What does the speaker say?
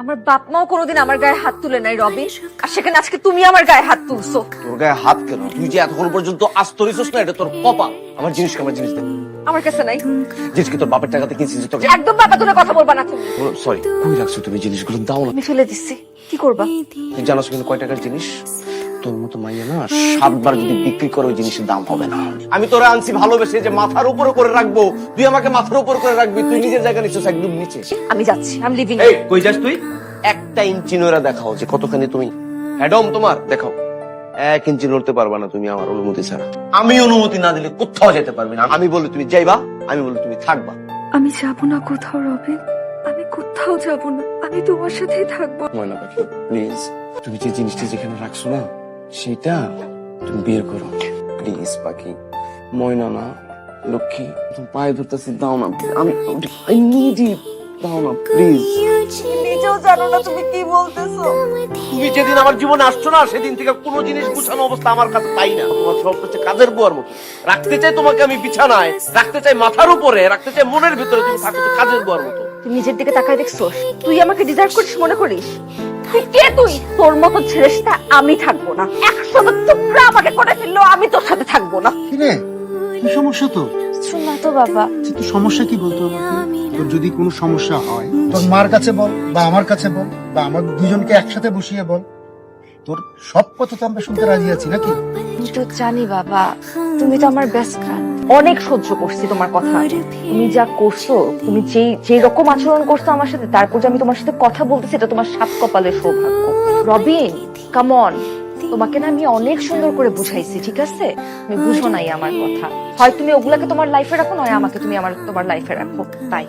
আমার বাপ মাও কোনোদিন আমার গায়ে হাত তুলে নাই রবি। আর সেখানে আজকে তুমি আমার গায়ে হাত তুলছো। তোর গায়ে হাত কেন? তুই যে এতক্ষণ পর্যন্ত আস্তরিস না এটা তোর কপা আমার জিনিস আমার জিনিস দে। আমার কাছে নাই। জিনিস কি তোর বাপের টাকাতে কিনছিস? তোর একদম বাবা তোর কথা বলবা না তুমি। সরি কই রাখছো তুমি জিনিসগুলো? দাও না। আমি ফেলে দিচ্ছি। কি করবা? তুই জানোস কিন্তু কয় টাকার জিনিস? তোর মতো মাইয়া না সাতবার যদি বিক্রি করে ওই জিনিসের দাম হবে না। আমি তোরা আনছি ভালোবেসে যে মাথার উপরে করে রাখব। তুই আমাকে মাথার উপরে করে রাখবি তুই নিজের জায়গা নিচ্ছিস একদম নিচে। আমি যাচ্ছি আমি লিভিং এই কই যাস তুই? একটা ইঞ্চি নড়া দেখাও যে কতখানি তুমি। হ্যাডম তোমার? দেখাও। এক ইঞ্চি নড়তে পারবা না তুমি আমার অনুমতি ছাড়া। আমি অনুমতি না দিলে কোথাও যেতে পারবে না। আমি বলে তুমি যাইবা আমি বলে তুমি থাকবা। আমি যাব না কোথাও রবিন। আমি কোথাও যাব না। আমি তোমার সাথেই থাকব। ময়না পাখি প্লিজ তুমি যে জিনিসটা যেখানে রাখছো না সেটা তুমি বের করো। প্লিজ পাখি। ময়না না লক্ষ্মী তুমি পায়ে ধরতেছি দাও না। আমি আই নিড ইট দাও না প্লিজ। নিজেও জানো না তুমি কি বলতেছো। তুমি যেদিন আমার জীবনে আসছো না সেদিন থেকে কোনো জিনিস গুছানো অবস্থা আমার কাছে পাই না। তোমার সব হচ্ছে কাজের বুয়ার মতো। রাখতে চাই তোমাকে আমি বিছানায় রাখতে চাই মাথার উপরে রাখতে চাই মনের ভিতরে তুমি থাকো কাজের বুয়ার মতো। তুই নিজের দিকে তাকায় দেখছ তুই আমাকে ডিজার্ভ করিস মনে করিস? তুই কে তুই? তোর মতো ছেলের সাথে আমি থাকব না। একশো টুকরা আমাকে করে ফেললেও আমি তোর সাথে থাকব না। কিরে কি সমস্যা তো শোন তো বাবা। তোর সমস্যা কি বলতো তোর যদি কোনো সমস্যা হয় তোর মার কাছে বল বা আমার কাছে বল বা আমার দুজনকে একসাথে বসিয়ে বল। তোর সব কথা তো আমরা শুনতে রাজি আছি নাকি? তো জানি বাবা তুমি তো আমার বেস্ট ফ্রেন্ড অনেক সহ্য করছি তোমার কথা। তুমি যা করছ, তুমি যেই যেই রকম আচরণ করছ আমার সাথে তারপর যে আমি তোমার সাথে কথা বলতেছি, এটা তোমার সাত কপালের সৌভাগ্য। রবিন কামন তোমাকে না আমি অনেক সুন্দর করে বুঝাইছি, ঠিক আছে? তুমি বুঝো নাই আমার কথা। হয় তুমি ওগুলাকে তোমার লাইফে রাখো, নয় আমাকে তুমি আমার, তোমার লাইফে রাখো। তাই।